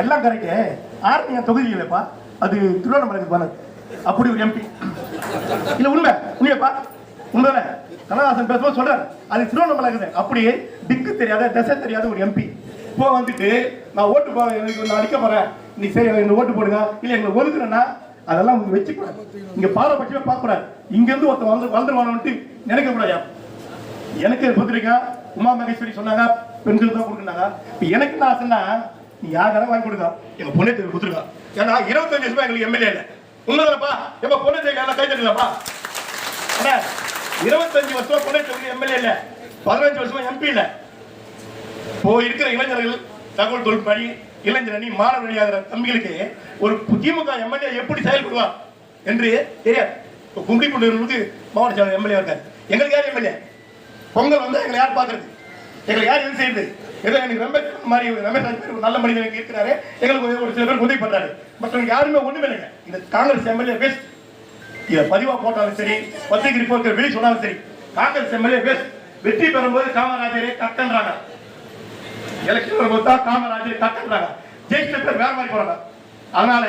எல்லாம் correct army என் தொகுதி இல்லைப்பா. அது திருவண்ணாமலைக்கு போனது அப்படி ஒரு எம்பி இல்லை உண்மை. உண்மையப்பா. உண்மைதானே? கமலஹாசன் பேசும்போது சொல்றாரு. அது திருவண்ணாமலை இருக்குது அப்படி திக்கு தெரியாத திசை தெரியாத ஒரு எம்பி இப்போ வந்துட்டு நான் ஓட்டு போ எனக்கு நான் அடிக்க போறேன். நீ சரி எனக்கு ஓட்டு போடுங்க. இல்லை எங்களை ஒதுக்குறேன்னா அதெல்லாம் உங்களுக்கு வச்சுக்கூடாது. இங்கே பாரபட்சமே பார்க்கக்கூடாது. இங்கேருந்து ஒருத்தன் வந்து வளர்ந்துருவானு நினைக்க எனக்கு பத்திரிக்கை உமா மகேஸ்வரி சொன்னாங்க. பெண்கள் தான் கொடுக்குறாங்க இப்போ எனக்கு என்ன ஆசைன்னா நீ யாரும் வாங்கி கொடுக்கா. எங்க பொண்ணு கொடுத்துருக்கா. ஏன்னா இருபத்தஞ்சு வருஷமா எங்களுக்கு எம்எல்ஏ இல்லை. உண்மைதானப்பா? எங்க பொண்ணு தேவை எல்லாம் கை தட்டுங்கப்பா இருபத்தஞ்சு வருஷமா பொண்ணு தேவை எம்எல்ஏ இல்லை. பதினஞ்சு வருஷமா எம்பி இல்லை. இப்போ இருக்கிற இளைஞர்கள் தகவல் தொழில்நுட்படி இளைஞர் அணி மாணவர் அணியாகிற தம்பிகளுக்கு ஒரு திமுக எம்எல்ஏ எப்படி செயல்படுவா என்று தெரியாது. இப்போ கொண்டு மாவட்ட செயலர் எம்எல்ஏ இருக்கார். எங்களுக்கு யார் எம்எல்ஏ பொங்கல் வந்து எங்களை யார் பார்க்கறது? எங்களை யார் எது செய்யுது? ஏதோ எனக்கு ரொம்ப மாதிரி ரமேஷ் ராஜ் மாதிரி நல்ல மனிதன் எனக்கு இருக்கிறாரு. எங்களுக்கு ஒரு- ஒரு சில பேர் உதவி பண்றாரு. மற்றவங்க யாருமே ஒண்ணுமே இல்லைங்க. இந்த காங்கிரஸ் எம்எல்ஏ பெஸ்ட் இதை பதிவா போட்டாலும் சரி பத்திரிகை ரிப்போர்ட் வெளியே சொன்னாலும் சரி காங்கிரஸ் எம்எல்ஏ பெஸ்ட் வெற்றி பெறும்போது காமராஜரே கட்டன்றாங்க எலெக்ஷன் வரும்போது தான் காமராஜர் கட்டன்றாங்க ஜெயிச்ச பேர் வேற மாதிரி போறாங்க. அதனால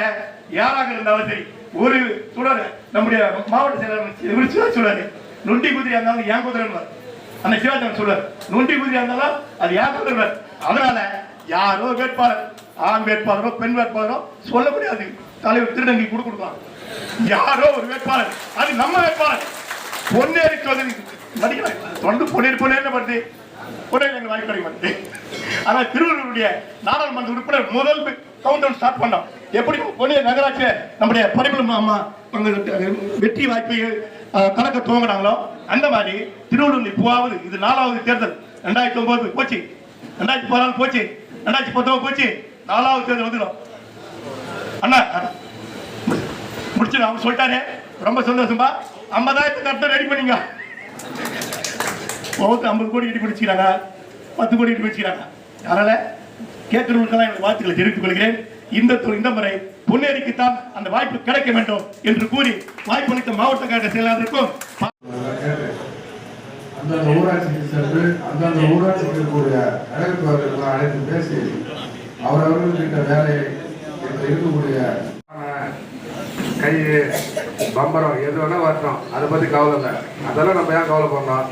யாராக இருந்தாலும் சரி ஒரு சுடர் நம்முடைய மாவட்ட செயலாளர் இவர் சொல்றாரு நொண்டி குதிரையா இருந்தாலும் ஏன் குதிரை அந்த சிவாஜி சொல்றாரு. நொண்டி குதிரை இருந்தாலும் அது ஏன் குதிரை அதனால யாரோ வேட்பாளர் ஆண் வேட்பாளரோ பெண் வேட்பாளரோ சொல்ல முடியாது. தலைவர் திருநங்கை கூட கொடுக்கலாம். யாரோ ஒரு வேட்பாளர் அது நம்ம வேட்பாளர். பொன்னேறி சோதனை நடிக்கலாம் தொண்டு பொன்னேறி பொன்னேறி வருது பொன்னேறி எங்க வாய்ப்பு கிடைக்க மாட்டேங்குது ஆனால் திருவள்ளூருடைய நாடாளுமன்ற உறுப்பினர் முதல் கவுண்டர் ஸ்டார்ட் பண்ணோம். எப்படி? பொன்னே நகராட்சியில நம்முடைய பரிமளம் அம்மா வெற்றி வாய்ப்பை கலக்க துவங்கினாங்களோ அந்த மாதிரி திருவள்ளூர் இப்போவாவது இது நாலாவது தேர்தல். ரெண்டாயிரத்தி ஒன்பது போச்சு. ரெண்டாயிரத்தி பதினாலு போச்சு. ரெண்டாயிரத்தி பத்தொன்பது போச்சு. நாலாவது தேர்தல் வந்துடும். அண்ணா முடிச்சிடும் அவர் சொல்லிட்டாரு. ரொம்ப சந்தோஷமா ஐம்பதாயிரத்து கரெக்டாக ரெடி பண்ணிங்க. ஒவ்வொருத்தர் ஐம்பது கோடி ரெடி பிடிச்சிக்கிறாங்க பத்து கோடி ரெடி பிடிச்சிக்கிறாங்க அதனால கேட்கிறவங்களுக்கெல்லாம் எனக்கு வாழ்த்துக்களை தெரிவித்துக் கொள்கிறேன். இந்த இந்த முறை பொன்னேரிக்குத்தான் அந்த வாய்ப்பு கிடைக்க வேண்டும் என்று கூறி வாய்ப்பளித்த மாவட்ட கழக செயலாளருக்கும் அந்தந்த ஊராட்சிக்கு சென்று அந்தந்த ஊராட்சிக்கு இருக்கக்கூடிய கழகத்தவர்கள் அழைத்து பேசி அவரவர்கள்கிட்ட வேலை என்று இருக்கக்கூடிய கை பம்பரம் எது வேணா வரட்டும். அதை பற்றி கவலை இல்லை. அதெல்லாம் நம்ம ஏன் கவலை பண்ணோம்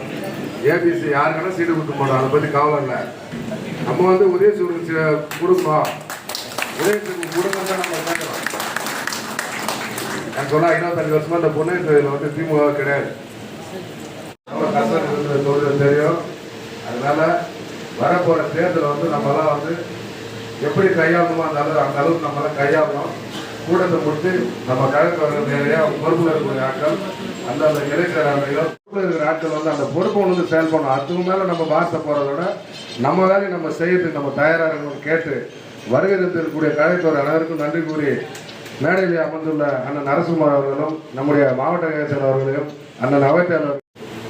ஏபிசி யாருக்கான சீட்டு கொடுத்து போனோம் அதை பற்றி கவலை இல்லை. நம்ம வந்து உதயசூருக்கு கொடுக்கணும். உதயசூருக்கு கொடுக்கணும் தான் நம்ம கேட்கிறோம். நான் சொன்னால் இருபத்தஞ்சு வருஷமா இந்த பொண்ணு இதுல வந்து திமுக கிடையாது. கஷ்டம் தொழில் தெரியும். அதனால வரப்போற தேர்தல் வந்து நம்மளாம் வந்து எப்படி கையாளணுமோ அந்த அளவு அந்த அளவுக்கு நம்மளாம் கையாளணும். கூட்டத்தை முடித்து நம்ம கழகத்தவர்கள் நேரடியாக பொறுப்பில் இருக்கக்கூடிய ஆட்கள் அந்தந்த இளைஞர்களையோ பொறுப்பில் இருக்கிற ஆட்கள் வந்து அந்த பொறுப்பை வந்து செயல்படணும். அதுக்கு மேலே நம்ம வார்த்தை போகிறதோட நம்ம வேலையை நம்ம செய்யறதுக்கு நம்ம தயாராக இருக்கணும்னு கேட்டு வருகை இருக்கக்கூடிய கழகத்தவர் அனைவருக்கும் நன்றி கூறி மேடையில் அமர்ந்துள்ள அண்ணன் நரசிம்மர் அவர்களும் நம்முடைய மாவட்ட செயலர் அவர்களையும் அண்ணன் அவைத்தலைவர்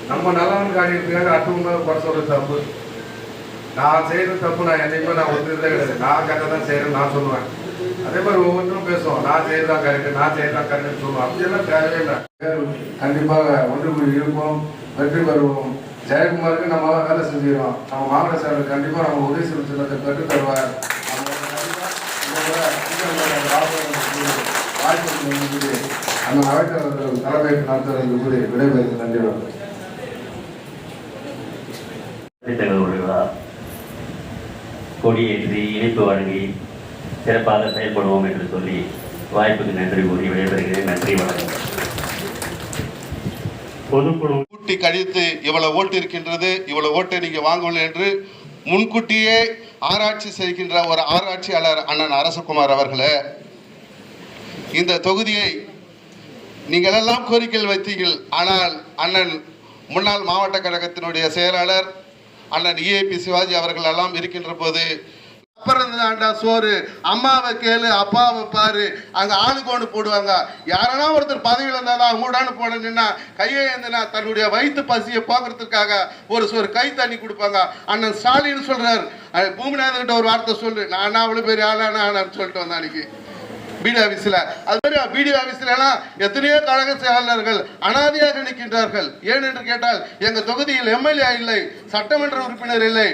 நம்ம நல்லவன் காரியத்துக்காக அடுத்தவங்க குறை சொல்றது தப்பு. நான் செய்யறது தப்பு நான் என்னைக்குமே நான் ஒத்துக்கிறதே கிடையாது. நான் கரெக்டாக தான் செய்யறேன்னு நான் சொல்லுவேன். அதே மாதிரி ஒவ்வொன்றும் பேசுவோம் நான் செய்யறதா கரெக்ட் நான் செய்யறதா கரெக்ட்னு சொல்லுவோம். அப்படியெல்லாம் தேவையே இல்லை. கண்டிப்பாக ஒன்று கூடி இருப்போம் வெற்றி பெறுவோம். ஜெயக்குமாருக்கு நம்ம வேலை செஞ்சிடும் நம்ம மாவட்ட சார் கண்டிப்பாக நம்ம உதவி செய்யும் பெற்று தருவார். அவங்க வாய்ப்பு அந்த நகைத்தவர்கள் தலைமைக்கு நடத்துவதற்கு கூறி விடைபெறுகிறது நன்றி வணக்கம். கொடியேற்றி இணைப்பு வழங்கி சிறப்பாக செயல்படுவோம் என்று சொல்லி வாய்ப்புக்கு நன்றி கூறி விடைபெறுகிறேன். நன்றி வணக்கம். பொதுக்குழு கூட்டி கழித்து இவ்வளவு ஓட்டு இருக்கின்றது இவ்வளவு ஓட்டை நீங்க வாங்கவில்லை என்று முன்கூட்டியே ஆராய்ச்சி செய்கின்ற ஒரு ஆராய்ச்சியாளர் அண்ணன் அரசகுமார் அவர்களே இந்த தொகுதியை நீங்கள் எல்லாம் கோரிக்கைகள் வைத்தீர்கள். ஆனால் அண்ணன் முன்னாள் மாவட்ட கழகத்தினுடைய செயலாளர் அண்ணன் இஏபி சிவாஜி அவர்கள் எல்லாம் இருக்கின்ற போது பிறந்தாண்டா சோறு அம்மாவை கேளு அப்பாவை பாரு அங்க ஆணுக்கு ஒன்று போடுவாங்க. யாரனா ஒருத்தர் பதவியில் இருந்தாலும் அவங்கூடான்னு போன நின்னா கையை ஏந்தினா தன்னுடைய வயிற்று பசியை போக்குறதுக்காக ஒரு சோறு கை தண்ணி கொடுப்பாங்க. அண்ணன் ஸ்டாலின் சொல்கிறார் பூமிநாதன் கிட்ட ஒரு வார்த்தை சொல்லு. நான் அவ்வளோ பெரிய ஆளானா சொல்லிட்டு வந்தேன் அன்னைக்கு. பிடி ஆபீஸ்ல. அது மாதிரி பிடி ஆபீஸ்ல எல்லாம் எத்தனையோ கழக செயலாளர்கள் அனாதையாக நிற்கின்றார்கள். ஏன் என்று கேட்டால் எங்க தொகுதியில் எம்எல்ஏ இல்லை சட்டமன்ற உறுப்பினர் இல்லை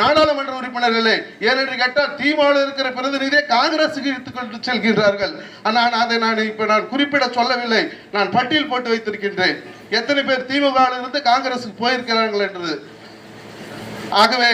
நாடாளுமன்ற உறுப்பினர் இல்லை. ஏனென்று கேட்டால் தீமாவில் இருக்கிற பிரதிநிதியை காங்கிரசுக்கு இழுத்துக் கொண்டு செல்கின்றார்கள். ஆனால் அதை நான் இப்ப நான் குறிப்பிட சொல்லவில்லை. நான் பட்டியல் போட்டு வைத்திருக்கின்றேன். எத்தனை பேர் திமுகவில் இருந்து காங்கிரசுக்கு போயிருக்கிறார்கள் என்றது. ஆகவே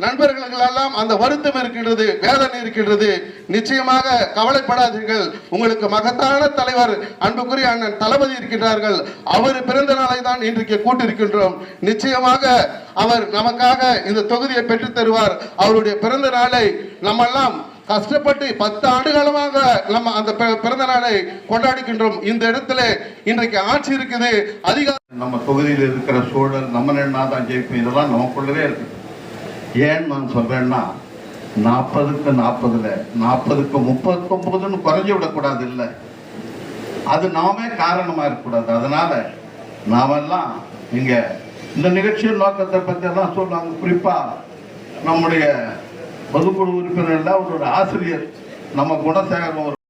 நண்பர்களுக்கெல்லாம் அந்த வருத்தம் இருக்கின்றது வேதனை இருக்கின்றது. நிச்சயமாக கவலைப்படாதீர்கள். உங்களுக்கு மகத்தான தலைவர் அன்புக்குரிய அண்ணன் தளபதி இருக்கின்றார்கள். அவர் பிறந்த நாளை தான் இன்றைக்கு கூட்டிருக்கின்றோம். நிச்சயமாக அவர் நமக்காக இந்த தொகுதியை பெற்றுத் தருவார். அவருடைய பிறந்த நாளை நம்மெல்லாம் கஷ்டப்பட்டு பத்து ஆண்டு காலமாக நம்ம அந்த பிறந்த நாளை கொண்டாடுகின்றோம் இந்த இடத்துல இன்றைக்கு ஆட்சி இருக்குது. அதிகாரம் நம்ம தொகுதியில் இருக்கிற சூழல் நம்ம நின்னா தான் ஜெயிப்போம். இதெல்லாம் நமக்குள்ளவே இருக்கு. ஏன் நான் சொல்றேன்னா நாற்பதுக்கு நாற்பதுல நாற்பதுக்கு முப்பத்தொன்பதுன்னு குறைஞ்சு விடக்கூடாது இல்லை. அது நாமே காரணமா இருக்கக்கூடாது. அதனால நாமெல்லாம் இங்க இந்த நிகழ்ச்சியின் நோக்கத்தை பத்தி எல்லாம் சொல்லுவாங்க குறிப்பா நம்முடைய பொதுக்குழு உறுப்பினர்ல ஒரு ஆசிரியர் நம்ம குணசேகரம்